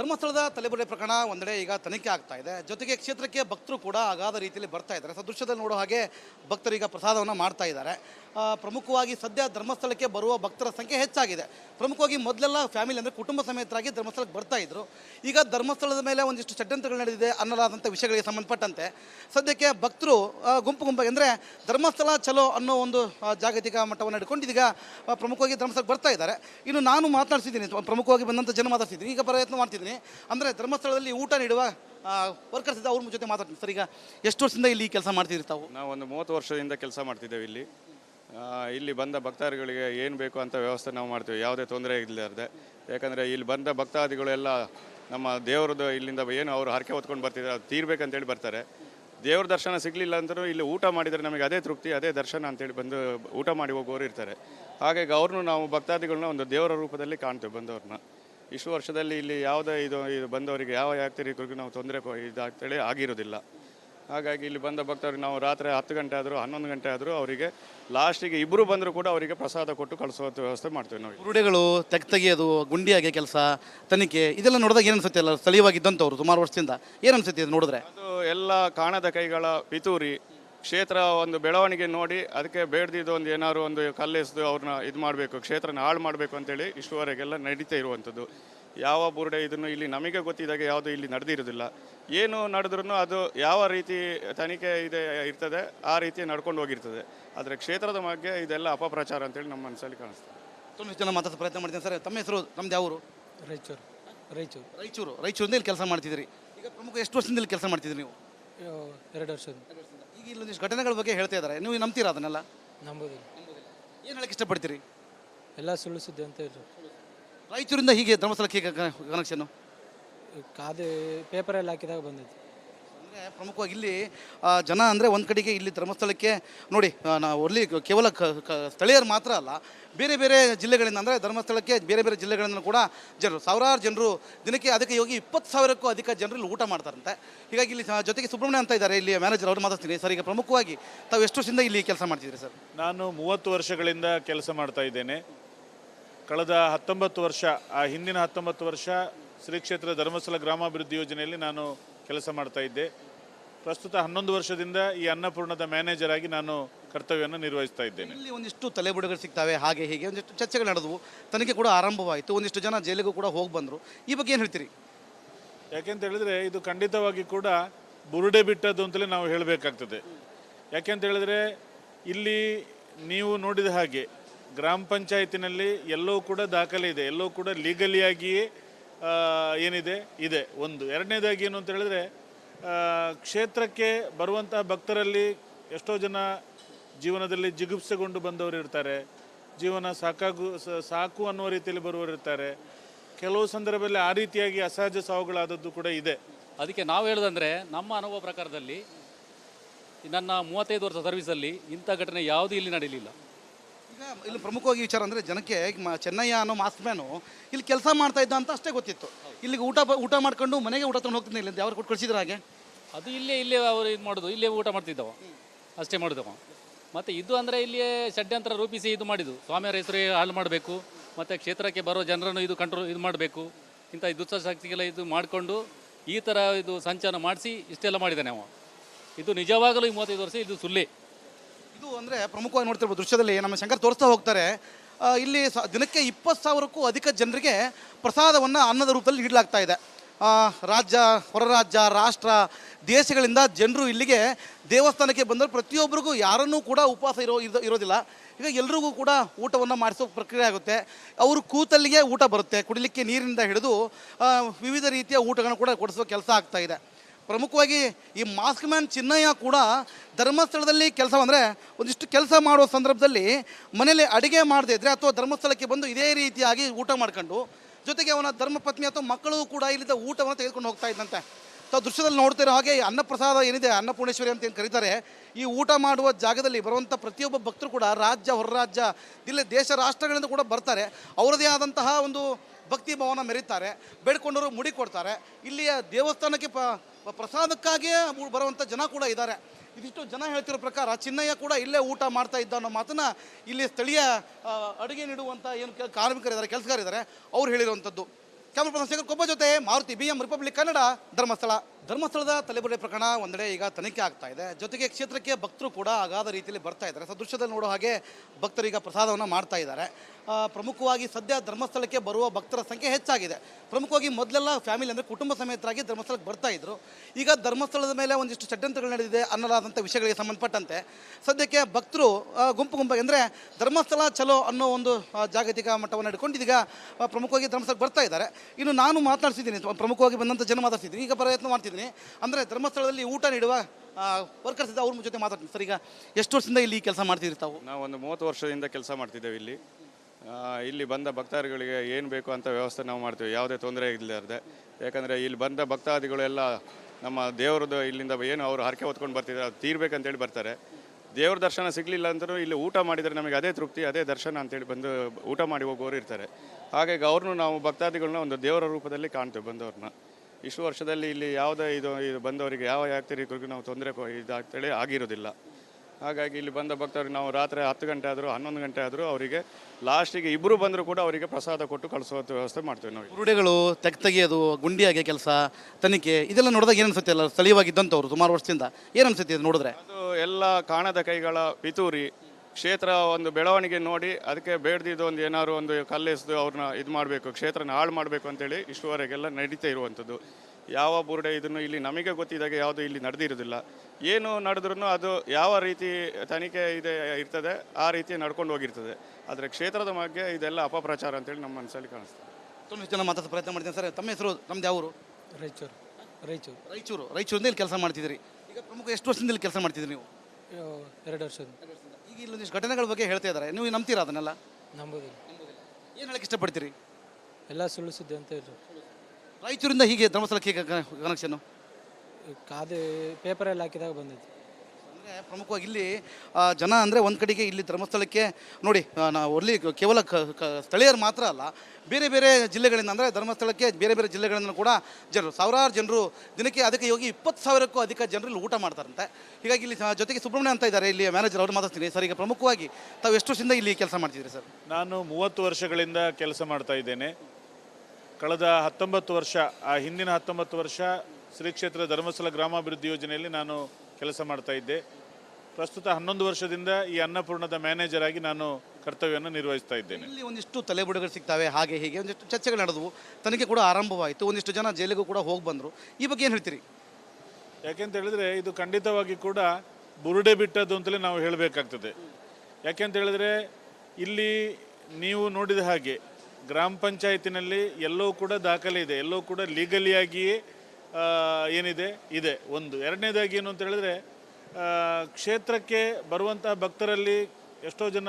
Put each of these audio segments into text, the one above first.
ಧರ್ಮಸ್ಥಳದ ತಲೆಬುರೆ ಪ್ರಕರಣ ಒಂದೆಡೆ ಈಗ ತನಿಖೆ ಆಗ್ತಾ ಇದೆ. ಜೊತೆಗೆ ಕ್ಷೇತ್ರಕ್ಕೆ ಭಕ್ತರು ಕೂಡ ಅಗಾಧ ರೀತಿಯಲ್ಲಿ ಬರ್ತಾ ಇದ್ದಾರೆ. ಸದೃಶ್ಯದಲ್ಲಿ ನೋಡೋ ಹಾಗೆ ಭಕ್ತರು ಈಗ ಪ್ರಸಾದವನ್ನು ಮಾಡ್ತಾ ಇದ್ದಾರೆ. ಪ್ರಮುಖವಾಗಿ ಸದ್ಯ ಧರ್ಮಸ್ಥಳಕ್ಕೆ ಬರುವ ಭಕ್ತರ ಸಂಖ್ಯೆ ಹೆಚ್ಚಾಗಿದೆ. ಪ್ರಮುಖವಾಗಿ ಮೊದಲೆಲ್ಲ ಫ್ಯಾಮಿಲಿ ಅಂದರೆ ಕುಟುಂಬ ಸಮೇತರಾಗಿ ಧರ್ಮಸ್ಥಳಕ್ಕೆ ಬರ್ತಾ ಇದ್ರು. ಈಗ ಧರ್ಮಸ್ಥಳದ ಮೇಲೆ ಒಂದಿಷ್ಟು ಷಡ್ಯಂತ್ರಗಳು ನಡೆದಿದೆ ಅನ್ನಲಾದಂಥ ವಿಷಯಗಳಿಗೆ ಸಂಬಂಧಪಟ್ಟಂತೆ. ಸದ್ಯಕ್ಕೆ ಭಕ್ತರು ಗುಂಪು ಗುಂಪಾಗಿ ಅಂದರೆ ಧರ್ಮಸ್ಥಳ ಚಲೋ ಅನ್ನೋ ಒಂದು ಜಾಗತಿಕ ಮಟ್ಟವನ್ನು ಹಿಡ್ಕೊಂಡು ಪ್ರಮುಖವಾಗಿ ಧರ್ಮಸ್ಥಳಕ್ಕೆ ಬರ್ತಾ ಇದ್ದಾರೆ. ಇನ್ನು ನಾನು ಮಾತನಾಡ್ತಿದ್ದೀನಿ ಪ್ರಮುಖವಾಗಿ ಬಂದಂಥ ಜನ ಮಾತಾಡ್ತಿದ್ದೀನಿ ಈಗ ಪ್ರಯತ್ನ ಮಾಡ್ತಿದ್ದೀನಿ. ಅಂದರೆ ಧರ್ಮಸ್ಥಳದಲ್ಲಿ ಊಟ ನೀಡುವ ವರ್ಕರ್ಸ್ ಇದ್ದ ಅವ್ರ ಜೊತೆ ಮಾತಾಡ್ತೀನಿ. ಸರ್, ಈಗ ಎಷ್ಟು ವರ್ಷದಿಂದ ಇಲ್ಲಿ ಕೆಲಸ ಮಾಡ್ತಿದ್ರಿ ತಾವು? ನಾವು ಒಂದು ಮೂವತ್ತು ವರ್ಷದಿಂದ ಕೆಲಸ ಮಾಡ್ತಿದ್ದೇವೆ ಇಲ್ಲಿ. ಇಲ್ಲಿ ಬಂದ ಭಕ್ತಾದಿಗಳಿಗೆ ಏನು ಬೇಕು ಅಂತ ವ್ಯವಸ್ಥೆ ನಾವು ಮಾಡ್ತೀವಿ. ಯಾವುದೇ ತೊಂದರೆ ಇಲ್ಲದೆ ಯಾಕಂದರೆ ಇಲ್ಲಿ ಬಂದ ಭಕ್ತಾದಿಗಳೆಲ್ಲ ನಮ್ಮ ದೇವ್ರದ್ದು ಇಲ್ಲಿಂದ ಏನು ಅವರು ಹರಕೆ ಹೊತ್ಕೊಂಡು ಬರ್ತಿದ್ದಾರೆ, ಅದು ತೀರ್ಬೇಕಂತೇಳಿ ಬರ್ತಾರೆ. ದೇವ್ರ ದರ್ಶನ ಸಿಗಲಿಲ್ಲ ಅಂದರೂ ಇಲ್ಲಿ ಊಟ ಮಾಡಿದರೆ ನಮಗೆ ಅದೇ ತೃಪ್ತಿ, ಅದೇ ದರ್ಶನ ಅಂತೇಳಿ ಬಂದು ಊಟ ಮಾಡಿ ಹೋಗೋರು ಇರ್ತಾರೆ. ಹಾಗಾಗಿ ಅವ್ರನ್ನೂ ನಾವು ಭಕ್ತಾದಿಗಳನ್ನ ಒಂದು ದೇವರ ರೂಪದಲ್ಲಿ ಕಾಣ್ತೇವೆ ಬಂದವ್ರನ್ನ. ಇಷ್ಟು ವರ್ಷದಲ್ಲಿ ಇಲ್ಲಿ ಯಾವುದೇ ಇದು ಇದು ಬಂದವರಿಗೆ ಯಾವ ಯಾತ್ರಿಕರಿಗೂ ನಾವು ತೊಂದರೆ ಇದಾಗ್ತೇಳಿ ಆಗಿರೋದಿಲ್ಲ ಹಾಗಾಗಿ ಇಲ್ಲಿ ಬಂದ ಭಕ್ತರಿಗೆ ನಾವು ರಾತ್ರಿ ಹತ್ತು ಗಂಟೆ ಆದರೂ ಹನ್ನೊಂದು ಗಂಟೆ ಆದರೂ ಅವರಿಗೆ ಲಾಸ್ಟಿಗೆ ಇಬ್ಬರು ಬಂದರೂ ಕೂಡ ಅವರಿಗೆ ಪ್ರಸಾದ ಕೊಟ್ಟು ಕಳಿಸುವಂಥ ವ್ಯವಸ್ಥೆ ಮಾಡ್ತೇವೆ ನಾವು ಕುರುಡೆಗಳು ತೆಗ್ ತೆಗೆಯೋದು ಗುಂಡಿಯಾಗೆ ಕೆಲಸ ತನಿಖೆ ಇದೆಲ್ಲ ನೋಡಿದಾಗ ಏನು ಅನಿಸುತ್ತೆ? ಅಲ್ಲ ಸ್ಥಳೀಯವಾಗಿದ್ದಂಥವ್ರು ಸುಮಾರು ವರ್ಷದಿಂದ ಏನು ಅನ್ಸುತ್ತೆ ಇದು ನೋಡಿದ್ರೆ? ಅದು ಎಲ್ಲ ಕಾಣದ ಕೈಗಳ ಪಿತೂರಿ ಕ್ಷೇತ್ರ ಒಂದು ಬೆಳವಣಿಗೆ ನೋಡಿ ಅದಕ್ಕೆ ಬೇಡದಿದ್ದು ಒಂದು ಏನಾದ್ರು ಒಂದು ಕಲ್ಲೆಸ್ದು ಅವ್ರನ್ನ ಇದು ಮಾಡಬೇಕು ಕ್ಷೇತ್ರನ ಹಾಳು ಮಾಡಬೇಕು ಅಂತೇಳಿ ಇಷ್ಟುವರೆಗೆಲ್ಲ ನಡೀತಾ ಇರುವಂಥದ್ದು. ಯಾವ ಬುರುಡೆ ಇದನ್ನು ಇಲ್ಲಿ ನಮಗೆ ಗೊತ್ತಿದ್ದಾಗ ಯಾವುದು ಇಲ್ಲಿ ನಡೆದಿರೋದಿಲ್ಲ ಏನು ನಡೆದ್ರೂ ಅದು ಯಾವ ರೀತಿ ತನಿಖೆ ಇದೆ ಇರ್ತದೆ ಆ ರೀತಿ ನಡ್ಕೊಂಡು ಹೋಗಿರ್ತದೆ. ಆದರೆ ಕ್ಷೇತ್ರದ ಬಗ್ಗೆ ಇದೆಲ್ಲ ಅಪಪ್ರಚಾರ ಅಂತೇಳಿ ನಮ್ಮ ಮನಸ್ಸಲ್ಲಿ ಕಾಣಿಸ್ತದೆ ತುಂಬ ಜನ ಮಾತಾಡೋ ಪ್ರಯತ್ನ ಮಾಡ್ತೀನಿ ಸರ್. ತಮ್ಮ ಹೆಸರು ನಮ್ದು ಯಾವರು ರಾಯಚೂರು ರಾಯಚೂರು. ರಾಯಚೂರು ರಾಯಚೂರಿಂದ ಇಲ್ಲಿ ಕೆಲಸ ಮಾಡ್ತಿದ್ದೀರಿ. ಈಗ ಪ್ರಮುಖ ಎಷ್ಟು ವರ್ಷದಿಂದ ಇಲ್ಲಿ ಕೆಲಸ ಮಾಡ್ತಿದ್ರಿ ನೀವು? ಎರಡು ವರ್ಷದ ಈಗ ಇಲ್ಲೊಂದಿಷ್ಟು ಘಟನೆಗಳ ಬಗ್ಗೆ ಹೇಳ್ತಾ ಇದ್ದಾರೆ. ನೀವು ನಂಬ್ತೀರಾ ಅದನ್ನೆಲ್ಲ? ನಂಬೋದಿಲ್ಲ. ಏನು ಹೇಳಕ್ಕೆ ಇಷ್ಟಪಡ್ತೀರಿ? ಎಲ್ಲ ಸುಳ್ಳು ಸುದ್ದಿ ಅಂತ ಇದ್ರು ರಾಯಚೂರಿಂದ ಹೀಗೆ ಧರ್ಮಸ್ಥಳಕ್ಕೆ ಕನೆಕ್ಷನ್ ಕನೆಕ್ಷನ್ನು ಕಾದು ಪೇಪರಲ್ಲಿ ಹಾಕಿದಾಗ ಬಂದಿದ್ದು. ಪ್ರಮುಖವಾಗಿ ಇಲ್ಲಿ ಜನ ಅಂದರೆ ಒಂದು ಕಡೆಗೆ ಇಲ್ಲಿ ಧರ್ಮಸ್ಥಳಕ್ಕೆ ನೋಡಿ ನಾವು ಅಲ್ಲಿ ಕೇವಲ ಸ್ಥಳೀಯರು ಮಾತ್ರ ಅಲ್ಲ, ಬೇರೆ ಬೇರೆ ಜಿಲ್ಲೆಗಳಿಂದ ಅಂದರೆ ಧರ್ಮಸ್ಥಳಕ್ಕೆ ಬೇರೆ ಬೇರೆ ಜಿಲ್ಲೆಗಳಿಂದ ಕೂಡ ಜನರು, ಸಾವಿರಾರು ಜನರು ದಿನಕ್ಕೆ ಅದಕ್ಕೆ ಹೋಗಿ ಇಪ್ಪತ್ತು ಸಾವಿರಕ್ಕೂ ಅಧಿಕ ಜನರು ಊಟ ಮಾಡ್ತಾರಂತೆ. ಹೀಗಾಗಿ ಇಲ್ಲಿ ಜೊತೆಗೆ ಸುಬ್ರಹ್ಮಣ್ಯ ಅಂತ ಇದ್ದಾರೆ, ಇಲ್ಲಿ ಮ್ಯಾನೇಜರ್ ಅವ್ರು ಮಾತಾಡ್ತೀನಿ. ಸರ್, ಈಗ ಪ್ರಮುಖವಾಗಿ ತಾವು ಎಷ್ಟು ವರ್ಷದಿಂದ ಇಲ್ಲಿ ಕೆಲಸ ಮಾಡ್ತಿದ್ದೀರಿ ಸರ್? ನಾನು ಮೂವತ್ತು ವರ್ಷಗಳಿಂದ ಕೆಲಸ ಮಾಡ್ತಾ ಇದ್ದೇನೆ. ಕಳೆದ ಹತ್ತೊಂಬತ್ತು ವರ್ಷ, ಆ ಹಿಂದಿನ ಹತ್ತೊಂಬತ್ತು ವರ್ಷ ಶ್ರೀ ಕ್ಷೇತ್ರ ಧರ್ಮಸ್ಥಳ ಗ್ರಾಮಾಭಿವೃದ್ಧಿ ಯೋಜನೆಯಲ್ಲಿ ನಾನು ಕೆಲಸ ಮಾಡ್ತಾ ಇದ್ದೆ. ಪ್ರಸ್ತುತ ಹನ್ನೊಂದು ವರ್ಷದಿಂದ ಈ ಅನ್ನಪೂರ್ಣದ ಮ್ಯಾನೇಜರ್ ಆಗಿ ನಾನು ಕರ್ತವ್ಯವನ್ನು ನಿರ್ವಹಿಸ್ತಾ ಇದ್ದೇನೆ. ಇಲ್ಲಿ ಒಂದಿಷ್ಟು ತಲೆಬುಡುಗಳು ಸಿಗ್ತವೆ ಹಾಗೆ ಹೀಗೆ ಒಂದಿಷ್ಟು ಚರ್ಚೆಗಳು ನಡೆದವು. ತನಿಖೆ ಕೂಡ ಆರಂಭವಾಯಿತು. ಒಂದಿಷ್ಟು ಜನ ಜೈಲಿಗೂ ಕೂಡ ಹೋಗಿ ಬಂದರು. ಈ ಬಗ್ಗೆ ಏನು ಹೇಳ್ತೀರಿ? ಯಾಕೆಂತ ಹೇಳಿದ್ರೆ ಇದು ಖಂಡಿತವಾಗಿ ಕೂಡ ಬುರುಡೆ ಬಿಟ್ಟದ್ದು ಅಂತಲೇ ನಾವು ಹೇಳಬೇಕಾಗ್ತದೆ. ಯಾಕೆಂತ ಹೇಳಿದ್ರೆ ಇಲ್ಲಿ ನೀವು ನೋಡಿದ ಹಾಗೆ ಗ್ರಾಮ ಪಂಚಾಯತಿನಲ್ಲಿ ಎಲ್ಲವೂ ಕೂಡ ದಾಖಲೆ ಇದೆ. ಎಲ್ಲವೂ ಕೂಡ ಲೀಗಲಿಯಾಗಿಯೇ ಏನಿದೆ? ಇದೆ. ಒಂದು. ಎರಡನೇದಾಗಿ ಏನು ಅಂತ ಹೇಳಿದ್ರೆ ಕ್ಷೇತ್ರಕ್ಕೆ ಬರುವಂತಹ ಭಕ್ತರಲ್ಲಿ ಎಷ್ಟೋ ಜನ ಜೀವನದಲ್ಲಿ ಜಿಗುಪ್ಸೆಗೊಂಡು ಬಂದವರು ಇರ್ತಾರೆ. ಜೀವನ ಸಾಕಾಗು ಸಾಕು ಅನ್ನುವ ರೀತಿಯಲ್ಲಿ ಬರುವವರು ಇರ್ತಾರೆ. ಕೆಲವು ಸಂದರ್ಭದಲ್ಲಿ ಆ ರೀತಿಯಾಗಿ ಅಸಹಜ ಸಾವುಗಳಾದದ್ದು ಕೂಡ ಇದೆ. ಅದಕ್ಕೆ ನಾವು ಹೇಳೋದಂದ್ರೆ, ನಮ್ಮ ಅನುಭವ ಪ್ರಕಾರದಲ್ಲಿ, ನನ್ನ ಮೂವತ್ತೈದು ವರ್ಷ ಸರ್ವಿಸಲ್ಲಿ ಇಂಥ ಘಟನೆ ಯಾವುದೂ ಇಲ್ಲಿ ನಡೆಯಲಿಲ್ಲ. ಇಲ್ಲಿ ಪ್ರಮುಖವಾಗಿ ವಿಚಾರ ಅಂದರೆ ಜನಕ್ಕೆ ಚೆನ್ನಯ್ಯ ಅನ್ನೋ ಮಾಸ್ಕ್ ಮ್ಯಾನು ಇಲ್ಲಿ ಕೆಲಸ ಮಾಡ್ತಾ ಇದ್ದ ಅಂತ ಅಷ್ಟೇ ಗೊತ್ತಿತ್ತು. ಇಲ್ಲಿಗೆ ಊಟ ಊಟ ಮಾಡ್ಕೊಂಡು ಮನೆಗೆ ಊಟ ತಗೊಂಡು ಹೋಗ್ತೀನಿ ಇಲ್ಲಿ ಯಾರು ಕೊಟ್ಟು ಕಳಿಸಿದ್ರೆ ಹಾಗೆ? ಅದು ಇಲ್ಲೇ ಇಲ್ಲೇ ಅವರು ಇದು ಮಾಡೋದು, ಇಲ್ಲೇ ಊಟ ಮಾಡ್ತಿದ್ದವ. ಅಷ್ಟೇ ಮಾಡಿದವ. ಮತ್ತು ಇದು ಅಂದರೆ ಇಲ್ಲಿ ಷಡ್ಯಂತ್ರ ರೂಪಿಸಿ ಇದು ಮಾಡಿದ್ದು. ಸ್ವಾಮಿಯರ ಹೆಸರು ಹಾಳು ಮಾಡಬೇಕು, ಮತ್ತು ಕ್ಷೇತ್ರಕ್ಕೆ ಬರೋ ಜನರನ್ನು ಇದು ಕಂಟ್ರೋಲ್ ಇದು ಮಾಡಬೇಕು. ಇಂಥ ದುಷ್ಟಶಕ್ತಿಗೆಲ್ಲ ಇದು ಮಾಡಿಕೊಂಡು ಈ ಥರ ಇದು ಸಂಚಾರ ಮಾಡಿಸಿ ಇಷ್ಟೆಲ್ಲ ಮಾಡಿದ್ದಾನೆ ಅವ. ಇದು ನಿಜವಾಗಲೂ ಈ ಮೂವತ್ತೈದು ವರ್ಷ ಇದು ಸುಳ್ಳೆ. ಇದು ಅಂದರೆ ಪ್ರಮುಖವಾಗಿ ನೋಡ್ತಿರ್ಬೋದು, ದೃಶ್ಯದಲ್ಲಿ ನಮ್ಮ ಶಂಕರ್ ತೋರಿಸ್ತಾ ಹೋಗ್ತಾರೆ. ಇಲ್ಲಿ ದಿನಕ್ಕೆ ಇಪ್ಪತ್ತು ಸಾವಿರಕ್ಕೂ ಅಧಿಕ ಜನರಿಗೆ ಪ್ರಸಾದವನ್ನು ಅನ್ನದ ರೂಪದಲ್ಲಿ ನೀಡಲಾಗ್ತಾ ಇದೆ. ರಾಜ್ಯ ಹೊರ ರಾಜ್ಯ ರಾಷ್ಟ್ರ, ದೇಶಗಳಿಂದ ಜನರು ಇಲ್ಲಿಗೆ ದೇವಸ್ಥಾನಕ್ಕೆ ಬಂದರೆ ಪ್ರತಿಯೊಬ್ಬರಿಗೂ ಯಾರನ್ನೂ ಕೂಡ ಉಪವಾಸ ಇರೋ, ಇರೋ- ಇರೋದಿಲ್ಲ. ಈಗ ಎಲ್ರಿಗೂ ಕೂಡ ಊಟವನ್ನು ಮಾಡಿಸೋ ಪ್ರಕ್ರಿಯೆ ಆಗುತ್ತೆ. ಅವರು ಕೂತಲ್ಲಿಗೆ ಊಟ ಬರುತ್ತೆ. ಕುಡಿಲಿಕ್ಕೆ ನೀರಿನಿಂದ ಹಿಡಿದು ವಿವಿಧ ರೀತಿಯ ಊಟಗಳನ್ನು ಕೂಡ ಕೊಡಿಸೋ ಕೆಲಸ ಆಗ್ತಾ ಪ್ರಮುಖವಾಗಿ ಈ ಮಾಸ್ಕ್ ಮ್ಯಾನ್ ಚಿನ್ನಯ್ಯ ಕೂಡ ಧರ್ಮಸ್ಥಳದಲ್ಲಿ ಕೆಲಸ ಅಂದರೆ ಒಂದಿಷ್ಟು ಕೆಲಸ ಮಾಡುವ ಸಂದರ್ಭದಲ್ಲಿ ಮನೇಲಿ ಅಡುಗೆ ಮಾಡದೇ ಇದ್ದರೆ ಅಥವಾ ಧರ್ಮಸ್ಥಳಕ್ಕೆ ಬಂದು ಇದೇ ರೀತಿಯಾಗಿ ಊಟ ಮಾಡ್ಕೊಂಡು, ಜೊತೆಗೆ ಅವನ ಧರ್ಮಪತ್ನಿ ಅಥವಾ ಮಕ್ಕಳು ಕೂಡ ಇಲ್ಲಿಂದ ಊಟವನ್ನು ತೆಗೆದುಕೊಂಡು ಹೋಗ್ತಾ ಇದ್ದಂತೆ. ತಾವು ದೃಶ್ಯದಲ್ಲಿ ನೋಡ್ತಿರೋ ಹಾಗೆ ಈ ಅನ್ನಪ್ರಸಾದ ಏನಿದೆ, ಅನ್ನಪೂರ್ಣೇಶ್ವರಿ ಅಂತ ಏನು ಕರೀತಾರೆ, ಈ ಊಟ ಮಾಡುವ ಜಾಗದಲ್ಲಿ ಬರುವಂಥ ಪ್ರತಿಯೊಬ್ಬ ಭಕ್ತರು ಕೂಡ ರಾಜ್ಯ, ಹೊರರಾಜ್ಯ, ಇಲ್ಲಿ ದೇಶ, ರಾಷ್ಟ್ರಗಳಿಂದ ಕೂಡ ಬರ್ತಾರೆ. ಅವರದೇ ಆದಂತಹ ಒಂದು ಭಕ್ತಿ ಭಾವನ ಮೆರೀತಾರೆ. ಬೇಡ್ಕೊಂಡವರು ಮುಡಿ ಕೊಡ್ತಾರೆ. ಇಲ್ಲಿಯ ದೇವಸ್ಥಾನಕ್ಕೆ ಪ- ಪ್ರಸಾದಕ್ಕಾಗಿಯೇ ಬರುವಂಥ ಜನ ಕೂಡ ಇದ್ದಾರೆ. ಇದಿಷ್ಟು ಜನ ಹೇಳ್ತಿರೋ ಪ್ರಕಾರ ಚಿನ್ನಯ್ಯ ಕೂಡ ಇಲ್ಲೇ ಊಟ ಮಾಡ್ತಾ ಇದ್ದ ಅನ್ನೋ ಮಾತನ್ನು ಇಲ್ಲಿ ಸ್ಥಳೀಯ ಅಡುಗೆ ನೀಡುವಂಥ ಏನು ಕಾರ್ಮಿಕರಿದ್ದಾರೆ, ಕೆಲಸಗಾರಿದ್ದಾರೆ, ಅವ್ರು ಹೇಳಿರುವಂಥದ್ದು ಕ್ಯಾಮ್ರಾ ಪರ್ಸನ್ ಶೇಖರ್ ಕೊಬ್ಬ ಜೊತೆ, Maruti, B M, Republic Kannada, Dharmasthala. ಧರ್ಮಸ್ಥಳದ ತಲೆಬುರಿ ಪ್ರಕರಣ ಒಂದೆಡೆ ಈಗ ತನಿಖೆ ಆಗ್ತಾ ಇದೆ. ಜೊತೆಗೆ ಕ್ಷೇತ್ರಕ್ಕೆ ಭಕ್ತರು ಕೂಡ ಅಗಾಧ ರೀತಿಯಲ್ಲಿ ಬರ್ತಾ ಇದ್ದಾರೆ. ಸದೃಶ್ಯದಲ್ಲಿ ನೋಡೋ ಹಾಗೆ ಭಕ್ತರು ಈಗ ಪ್ರಸಾದವನ್ನು ಮಾಡ್ತಾ ಇದ್ದಾರೆ. ಪ್ರಮುಖವಾಗಿ ಸದ್ಯ ಧರ್ಮಸ್ಥಳಕ್ಕೆ ಬರುವ ಭಕ್ತರ ಸಂಖ್ಯೆ ಹೆಚ್ಚಾಗಿದೆ. ಪ್ರಮುಖವಾಗಿ ಮೊದಲೆಲ್ಲ ಫ್ಯಾಮಿಲಿ ಅಂದರೆ ಕುಟುಂಬ ಸಮೇತರಾಗಿ ಧರ್ಮಸ್ಥಳಕ್ಕೆ ಬರ್ತಾ ಇದ್ರು. ಈಗ ಧರ್ಮಸ್ಥಳದ ಮೇಲೆ ಒಂದಿಷ್ಟು ಷಡ್ಯಂತ್ರಗಳು ನಡೆದಿದೆ ಅನ್ನಲಾದಂಥ ವಿಷಯಗಳಿಗೆ ಸಂಬಂಧಪಟ್ಟಂತೆ. ಸದ್ಯಕ್ಕೆ ಭಕ್ತರು ಗುಂಪು ಗುಂಪು ಅಂದರೆ ಧರ್ಮಸ್ಥಳ ಚಲೋ ಅನ್ನೋ ಒಂದು ಜಾಗತಿಕ ಮಟ್ಟವನ್ನು ಹಿಡ್ಕೊಂಡು ಇದೀಗ ಪ್ರಮುಖವಾಗಿ ಧರ್ಮಸ್ಥಳಕ್ಕೆ ಬರ್ತಾ ಇದ್ದಾರೆ. ಇನ್ನು ನಾನು ಮಾತನಾಡ್ತಿದ್ದೀನಿ ಪ್ರಮುಖವಾಗಿ ಬಂದಂಥ ಜನ ಮಾತಾಡ್ತಿದ್ದೀನಿ ಈಗ ಪ್ರಯತ್ನ ಮಾಡ್ತಿದ್ದೀನಿ. ಅಂದರೆ ಧರ್ಮಸ್ಥಳದಲ್ಲಿ ಊಟ ನೀಡುವ ವರ್ಕರ್ಸ್ ಇದ್ದ ಅವ್ರ ಜೊತೆ ಮಾತಾಡ್ತೀನಿ. ಸರ್, ಈಗ ಎಷ್ಟು ವರ್ಷದಿಂದ ಇಲ್ಲಿ ಕೆಲಸ ಮಾಡ್ತಿದ್ರಿ ತಾವು? ನಾವು ಒಂದು ಮೂವತ್ತು ವರ್ಷದಿಂದ ಕೆಲಸ ಮಾಡ್ತಿದ್ದೇವೆ ಇಲ್ಲಿ. ಇಲ್ಲಿ ಬಂದ ಭಕ್ತಾದಿಗಳಿಗೆ ಏನು ಬೇಕು ಅಂತ ವ್ಯವಸ್ಥೆ ನಾವು ಮಾಡ್ತೀವಿ. ಯಾವುದೇ ತೊಂದರೆ ಇಲ್ಲದೆ. ಯಾಕಂದರೆ ಇಲ್ಲಿ ಬಂದ ಭಕ್ತಾದಿಗಳೆಲ್ಲ ನಮ್ಮ ದೇವ್ರದ್ದು ಇಲ್ಲಿಂದ ಏನು ಅವರು ಹರಕೆ ಹೊತ್ಕೊಂಡು ಬರ್ತಿದ್ದಾರೆ, ಅದು ತೀರ್ಬೇಕಂತೇಳಿ ಬರ್ತಾರೆ. ದೇವ್ರ ದರ್ಶನ ಸಿಗಲಿಲ್ಲ ಅಂದರೂ ಇಲ್ಲಿ ಊಟ ಮಾಡಿದರೆ ನಮಗೆ ಅದೇ ತೃಪ್ತಿ, ಅದೇ ದರ್ಶನ ಅಂತೇಳಿ ಬಂದು ಊಟ ಮಾಡಿ ಹೋಗೋರು ಇರ್ತಾರೆ. ಹಾಗಾಗಿ ಅವ್ರನ್ನೂ ನಾವು ಭಕ್ತಾದಿಗಳನ್ನ ಒಂದು ದೇವರ ರೂಪದಲ್ಲಿ ಕಾಣ್ತೇವೆ ಬಂದವ್ರನ್ನ. ಇಷ್ಟು ವರ್ಷದಲ್ಲಿ ಇಲ್ಲಿ ಯಾವುದೇ ಇದು ಇದು ಬಂದವರಿಗೆ ಯಾವ ಕುರಿಗೆ ನಾವು ತೊಂದರೆ ಇದಾಗ್ತೇಳಿ ಆಗಿರೋದಿಲ್ಲ. ಹಾಗಾಗಿ ಇಲ್ಲಿ ಬಂದ ಭಕ್ತರಿಗೆ ನಾವು ರಾತ್ರಿ ಹತ್ತು ಗಂಟೆ ಆದರೂ ಹನ್ನೊಂದು ಗಂಟೆ ಆದರೂ ಅವರಿಗೆ ಲಾಸ್ಟಿಗೆ ಇಬ್ಬರು ಬಂದರೂ ಕೂಡ ಅವರಿಗೆ ಪ್ರಸಾದ ಕೊಟ್ಟು ಕಳಿಸುವಂಥ ವ್ಯವಸ್ಥೆ ಮಾಡ್ತೇವೆ ನಾವು. ಗುರುಡೆಗಳು ತೆಗ್ ತೆಗೆಯೋದು ಗುಂಡಿಯಾಗೆ ಕೆಲಸ ತನಿಖೆ ಇದೆಲ್ಲ ನೋಡಿದಾಗ ಏನು ಅನಿಸುತ್ತೆ? ಅಲ್ಲ ಸ್ಥಳೀಯವಾಗಿದ್ದಂಥವ್ರು ಸುಮಾರು ವರ್ಷದಿಂದ ಏನು ಅನಿಸುತ್ತೆ ಇದು ನೋಡಿದ್ರೆ? ಅದು ಎಲ್ಲ ಕಾಣದ ಕೈಗಳ ಪಿತೂರಿ ಕ್ಷೇತ್ರ ಒಂದು ಬೆಳವಣಿಗೆ ನೋಡಿ ಅದಕ್ಕೆ ಬೇಡ್ದಿದ್ದು ಒಂದು ಏನಾದ್ರು ಒಂದು ಕಲ್ಲೆಸ್ದು ಅವ್ರನ್ನ ಇದು ಮಾಡಬೇಕು ಕ್ಷೇತ್ರನ ಹಾಳು ಮಾಡಬೇಕು ಅಂತೇಳಿ ಇಷ್ಟುವರೆಗೆಲ್ಲ ನಡೀತಾ ಇರುವಂಥದ್ದು. ಯಾವ ಬುರುಡೆ ಇದನ್ನು ಇಲ್ಲಿ ನಮಗೆ ಗೊತ್ತಿದ್ದಾಗೆ ಯಾವುದು ಇಲ್ಲಿ ನಡೆದಿರೋದಿಲ್ಲ ಏನು ನಡೆದ್ರೂ ಅದು ಯಾವ ರೀತಿ ತನಿಖೆ ಇದೆ ಇರ್ತದೆ ಆ ರೀತಿ ನಡ್ಕೊಂಡು ಹೋಗಿರ್ತದೆ. ಆದರೆ ಕ್ಷೇತ್ರದ ಬಗ್ಗೆ ಇದೆಲ್ಲ ಅಪಪ್ರಚಾರ ಅಂತೇಳಿ ನಮ್ಮ ಮನಸ್ಸಲ್ಲಿ ಕಾಣಿಸ್ತದೆ. ತುಂಬ ಜನ ಮಾತಾಡೋ ಪ್ರಯತ್ನ ಮಾಡ್ತೀನಿ ಸರ್. ತಮ್ಮ ಹೆಸರು ನಮ್ದು ಯಾವ ಊರು? ರಾಯಚೂರು. ರಾಯಚೂರು. ರಾಯಚೂರು. ರಾಯಚೂರಿಂದ ಇಲ್ಲಿ ಕೆಲಸ ಮಾಡ್ತಿದ್ದೀರಿ. ಈಗ ಪ್ರಮುಖ ಎಷ್ಟು ವರ್ಷದಿಂದ ಇಲ್ಲಿ ಕೆಲಸ ಮಾಡ್ತಿದ್ದೀರಿ ನೀವು? ಎರಡು ವರ್ಷದ ಈಗ ಇಲ್ಲೊಂದಿಷ್ಟು ಘಟನೆಗಳ ಬಗ್ಗೆ ಹೇಳ್ತಾ ಇದ್ದಾರೆ. ನೀವು ನಂಬ್ತೀರಾ ಅದನ್ನೆಲ್ಲ? ನಂಬೋದಿಲ್ಲ. ಏನು ಹೇಳಕ್ಕೆ ಇಷ್ಟಪಡ್ತೀರಿ? ಎಲ್ಲ ಸುಳ್ಳು ಸುದ್ದಿ ಅಂತ ಇದ್ರು ರಾಯಚೂರಿಂದ ಹೀಗೆ ಧರ್ಮಸ್ಥಳಕ್ಕೆ ಕನೆಕ್ಷನ್ನು ಕಾದು ಪೇಪರಲ್ಲಿ ಹಾಕಿದಾಗ ಅಂದರೆ ಪ್ರಮುಖವಾಗಿ ಇಲ್ಲಿ ಜನ ಅಂದರೆ ಒಂದು ಕಡೆಗೆ ಇಲ್ಲಿ ಧರ್ಮಸ್ಥಳಕ್ಕೆ ನೋಡಿ ನಾವು ಅಲ್ಲಿ ಕೇವಲ ಸ್ಥಳೀಯರು ಮಾತ್ರ ಅಲ್ಲ, ಬೇರೆ ಬೇರೆ ಜಿಲ್ಲೆಗಳಿಂದ ಅಂದರೆ ಧರ್ಮಸ್ಥಳಕ್ಕೆ ಬೇರೆ ಬೇರೆ ಜಿಲ್ಲೆಗಳಿಂದ ಕೂಡ ಜನರು, ಸಾವಿರಾರು ಜನರು ದಿನಕ್ಕೆ ಅದಕ್ಕೆ ಹೋಗಿ ಇಪ್ಪತ್ತು ಸಾವಿರಕ್ಕೂ ಅಧಿಕ ಜನರು ಊಟ ಮಾಡ್ತಾರಂತೆ. ಹೀಗಾಗಿ ಇಲ್ಲಿ ಜೊತೆಗೆ ಸುಬ್ರಹ್ಮಣ್ಯ ಅಂತ ಇದ್ದಾರೆ, ಇಲ್ಲಿ ಮ್ಯಾನೇಜರ್ ಅವರು ಮಾತಾಡ್ತೀನಿ. ಸರ್, ಈಗ ಪ್ರಮುಖವಾಗಿ ತಾವು ಎಷ್ಟು ವರ್ಷದಿಂದ ಇಲ್ಲಿ ಕೆಲಸ ಮಾಡ್ತಿದ್ದೀರಿ ಸರ್? ನಾನು ಮೂವತ್ತು ವರ್ಷಗಳಿಂದ ಕೆಲಸ ಮಾಡ್ತಾ ಇದ್ದೇನೆ. ಕಳೆದ ಹತ್ತೊಂಬತ್ತು ವರ್ಷ, ಆ, ಹಿಂದಿನ ಹತ್ತೊಂಬತ್ತು ವರ್ಷ ಶ್ರೀ ಕ್ಷೇತ್ರ ಧರ್ಮಸ್ಥಳ ಗ್ರಾಮಾಭಿವೃದ್ಧಿ ಯೋಜನೆಯಲ್ಲಿ ನಾನು ಕೆಲಸ ಮಾಡ್ತಾ ಇದ್ದೆ. ಪ್ರಸ್ತುತ ಹನ್ನೊಂದು ವರ್ಷದಿಂದ ಈ ಅನ್ನಪೂರ್ಣದ ಮ್ಯಾನೇಜರ್ ಆಗಿ ನಾನು ಕರ್ತವ್ಯವನ್ನು ನಿರ್ವಹಿಸ್ತಾ ಇದ್ದೇನೆ. ಇಲ್ಲಿ ಒಂದಿಷ್ಟು ತಲೆಬುಡುಗಳು ಸಿಗ್ತವೆ ಹಾಗೆ ಹೀಗೆ ಒಂದಿಷ್ಟು ಚರ್ಚೆಗಳು ನಡೆದವು. ತನಿಖೆ ಕೂಡ ಆರಂಭವಾಯಿತು ಒಂದಿಷ್ಟು ಜನ ಜೈಲಿಗೂ ಕೂಡ ಹೋಗಿ ಬಂದರು. ಈ ಬಗ್ಗೆ ಏನು ಹೇಳ್ತೀರಿ? ಯಾಕೆಂತ ಹೇಳಿದ್ರೆ ಇದು ಖಂಡಿತವಾಗಿ ಕೂಡ ಬುರುಡೆ ಬಿಟ್ಟದ್ದು ಅಂತಲೇ ನಾವು ಹೇಳಬೇಕಾಗ್ತದೆ. ಯಾಕೆಂತ ಹೇಳಿದ್ರೆ ಇಲ್ಲಿ ನೀವು ನೋಡಿದ ಹಾಗೆ ಗ್ರಾಮ ಪಂಚಾಯತಿನಲ್ಲಿ ಎಲ್ಲವೂ ಕೂಡ ದಾಖಲೆ ಇದೆ ಎಲ್ಲವೂ ಕೂಡ ಲೀಗಲಿಯಾಗಿಯೇ ಏನಿದೆ ಇದೆ. ಒಂದು. ಎರಡನೇದಾಗಿ ಏನು ಅಂತ ಹೇಳಿದ್ರೆ ಕ್ಷೇತ್ರಕ್ಕೆ ಬರುವಂತಹ ಭಕ್ತರಲ್ಲಿ ಎಷ್ಟೋ ಜನ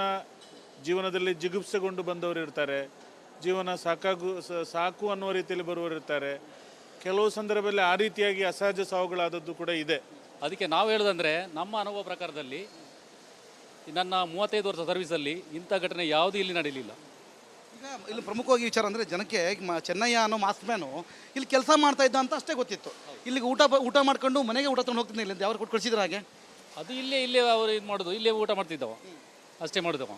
ಜೀವನದಲ್ಲಿ ಜಿಗುಪ್ಸೆಗೊಂಡು ಬಂದವರು ಇರ್ತಾರೆ. ಜೀವನ ಸಾಕಾಗು ಸಾಕು ಅನ್ನುವ ರೀತಿಯಲ್ಲಿ ಬರುವವರು ಇರ್ತಾರೆ. ಕೆಲವು ಸಂದರ್ಭದಲ್ಲಿ ಆ ರೀತಿಯಾಗಿ ಅಸಹಜ ಸಾವುಗಳಾದದ್ದು ಕೂಡ ಇದೆ. ಅದಕ್ಕೆ ನಾವು ಹೇಳೋದಂದರೆ ನಮ್ಮ ಅನುಭವ ಪ್ರಕಾರದಲ್ಲಿ ನನ್ನ ಮೂವತ್ತೈದು ವರ್ಷ ಸರ್ವಿಸಲ್ಲಿ ಇಂಥ ಘಟನೆ ಯಾವುದೂ ಇಲ್ಲಿ ನಡೆಯಲಿಲ್ಲ. ಇಲ್ಲಿ ಪ್ರಮುಖವಾಗಿ ವಿಚಾರ ಅಂದರೆ ಜನಕ್ಕೆ ಚೆನ್ನಯ್ಯ ಅನ್ನೋ ಮಾಸ್ಕ್ ಮ್ಯಾನು ಇಲ್ಲಿ ಕೆಲಸ ಮಾಡ್ತಾ ಇದ್ದ ಅಂತ ಅಷ್ಟೇ ಗೊತ್ತಿತ್ತು. ಇಲ್ಲಿಗೆ ಊಟ ಊಟ ಮಾಡ್ಕೊಂಡು ಮನೆಗೆ ಊಟ ತಗೊಂಡು ಹೋಗ್ತಿದ್ದೆ ಇಲ್ಲಿ ಯಾರು ಕೊಟ್ಟು ಕಳಿಸಿದ್ರೆ ಹಾಗೆ? ಅದು ಇಲ್ಲೇ ಇಲ್ಲೇ ಅವರು ಇದು ಮಾಡೋದು. ಇಲ್ಲೇ ಊಟ ಮಾಡ್ತಿದ್ದವ. ಅಷ್ಟೇ ಮಾಡಿದವು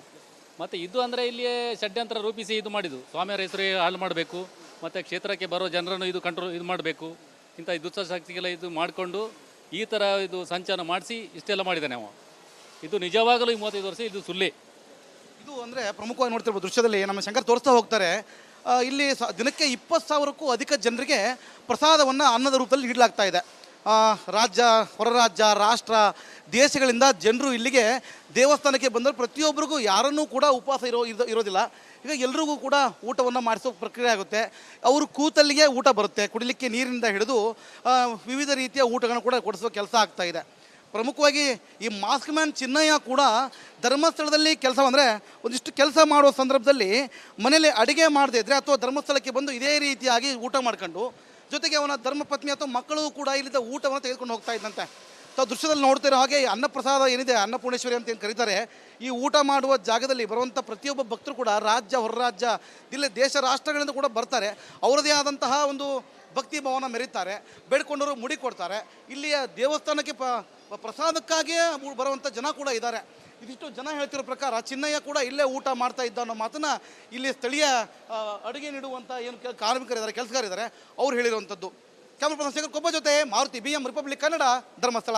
ಮತ್ತು ಇದು ಅಂದರೆ ಇಲ್ಲಿಯೇ ಷಡ್ಯಂತ್ರ ರೂಪಿಸಿ ಇದು ಮಾಡಿದ್ದು. ಸ್ವಾಮಿಯವರ ಹೆಸರು ಹಾಳು ಮಾಡಬೇಕು. ಮತ್ತು ಕ್ಷೇತ್ರಕ್ಕೆ ಬರೋ ಜನರನ್ನು ಇದು ಕಂಟ್ರೋಲ್ ಇದು ಮಾಡಬೇಕು. ಇಂಥ ದುಷ್ಟಶಕ್ತಿಗೆಲ್ಲ ಇದು ಮಾಡಿಕೊಂಡು ಈ ಥರ ಇದು ಸಂಚಾರ ಮಾಡಿಸಿ ಇಷ್ಟೆಲ್ಲ ಮಾಡಿದ್ದಾನೆ ಅವ. ಇದು ನಿಜವಾಗಲೂ ಈ ಮೂವತ್ತೈದು ವರ್ಷ ಇದು ಸುಳ್ಳೆ. ಇದು ಅಂದರೆ ಪ್ರಮುಖವಾಗಿ ನೋಡ್ತಿರ್ಬೋದು ದೃಶ್ಯದಲ್ಲಿ ನಮ್ಮ ಶಂಕರ್ ತೋರಿಸ್ತಾ ಹೋಗ್ತಾರೆ. ಇಲ್ಲಿ ಸ, ದಿನಕ್ಕೆ ಇಪ್ಪತ್ತು ಸಾವಿರಕ್ಕೂ ಅಧಿಕ ಜನರಿಗೆ ಪ್ರಸಾದವನ್ನು ಅನ್ನದ ರೂಪದಲ್ಲಿ ನೀಡಲಾಗ್ತಾ ಇದೆ. ರಾಜ್ಯ ಹೊರ ರಾಜ್ಯ ರಾಷ್ಟ್ರ, ದೇಶಗಳಿಂದ ಜನರು ಇಲ್ಲಿಗೆ ದೇವಸ್ಥಾನಕ್ಕೆ ಬಂದರೆ ಪ್ರತಿಯೊಬ್ಬರಿಗೂ ಯಾರನ್ನೂ ಕೂಡ ಉಪವಾಸ ಇರೋ, ಇರೋ- ಇರೋದಿಲ್ಲ. ಈಗ ಎಲ್ರಿಗೂ ಕೂಡ ಊಟವನ್ನು ಮಾಡಿಸೋ ಪ್ರಕ್ರಿಯೆ ಆಗುತ್ತೆ. ಅವರು ಕೂತಲ್ಲಿಗೆ ಊಟ ಬರುತ್ತೆ. ಕುಡಿಲಿಕ್ಕೆ ನೀರಿನಿಂದ ಹಿಡಿದು ವಿವಿಧ ರೀತಿಯ ಊಟಗಳನ್ನು ಕೂಡ ಕೊಡಿಸೋ ಕೆಲಸ ಆಗ್ತಾ ಇದೆ. ಪ್ರಮುಖವಾಗಿ ಈ ಮಾಸ್ಕ್ ಮ್ಯಾನ್ ಚಿನ್ನಯ್ಯ ಕೂಡ ಧರ್ಮಸ್ಥಳದಲ್ಲಿ ಕೆಲಸ ಅಂದರೆ ಒಂದಿಷ್ಟು ಕೆಲಸ ಮಾಡುವ ಸಂದರ್ಭದಲ್ಲಿ ಮನೇಲಿ ಅಡುಗೆ ಮಾಡದೇ ಇದ್ದರೆ ಅಥವಾ ಧರ್ಮಸ್ಥಳಕ್ಕೆ ಬಂದು ಇದೇ ರೀತಿಯಾಗಿ ಊಟ ಮಾಡ್ಕೊಂಡು, ಜೊತೆಗೆ ಅವನ ಧರ್ಮಪತ್ನಿ ಅಥವಾ ಮಕ್ಕಳು ಕೂಡ ಇಲ್ಲಿದ್ದ ಊಟವನ್ನು ತೆಗೆದುಕೊಂಡು ಹೋಗ್ತಾ ಇದ್ದಂತೆ. ತಾವು ದೃಶ್ಯದಲ್ಲಿ ನೋಡ್ತಿರೋ ಹಾಗೆ ಈ ಅನ್ನಪ್ರಸಾದ ಏನಿದೆ, ಅನ್ನಪೂರ್ಣೇಶ್ವರಿ ಅಂತ ಏನು ಕರೀತಾರೆ, ಈ ಊಟ ಮಾಡುವ ಜಾಗದಲ್ಲಿ ಬರುವಂಥ ಪ್ರತಿಯೊಬ್ಬ ಭಕ್ತರು ಕೂಡ ರಾಜ್ಯ, ಹೊರರಾಜ್ಯ ಇಲ್ಲಿ ದೇಶ, ರಾಷ್ಟ್ರಗಳಿಂದ ಕೂಡ ಬರ್ತಾರೆ. ಅವರದೇ ಆದಂತಹ ಒಂದು ಭಕ್ತಿ ಭಾವನ ಮೆರೀತಾರೆ ಬೇಡ್ಕೊಂಡವರು ಮುಡಿ ಕೊಡ್ತಾರೆ. ಇಲ್ಲಿಯ ದೇವಸ್ಥಾನಕ್ಕೆ ಪ- ಪ್ರಸಾದಕ್ಕಾಗಿಯೇ ಬರುವಂಥ ಜನ ಕೂಡ ಇದ್ದಾರೆ. ಇದಿಷ್ಟು ಜನ ಹೇಳ್ತಿರೋ ಪ್ರಕಾರ ಚಿನ್ನಯ್ಯ ಕೂಡ ಇಲ್ಲೇ ಊಟ ಮಾಡ್ತಾ ಇದ್ದ ಅನ್ನೋ ಮಾತನ್ನು ಇಲ್ಲಿ ಸ್ಥಳೀಯ ಅಡುಗೆ ನೀಡುವಂಥ ಏನು ಕಾರ್ಮಿಕರಿದ್ದಾರೆ, ಕೆಲಸಗಾರಿದ್ದಾರೆ, ಅವ್ರು ಹೇಳಿರುವಂಥದ್ದು. ಕ್ಯಾಮ್ರಾ ಪರ್ಸನ್ ಶೇಖರ್ ಕೊಪ್ಪ ಜೊತೆ Maruti B M Republic Kannada Dharmasthala.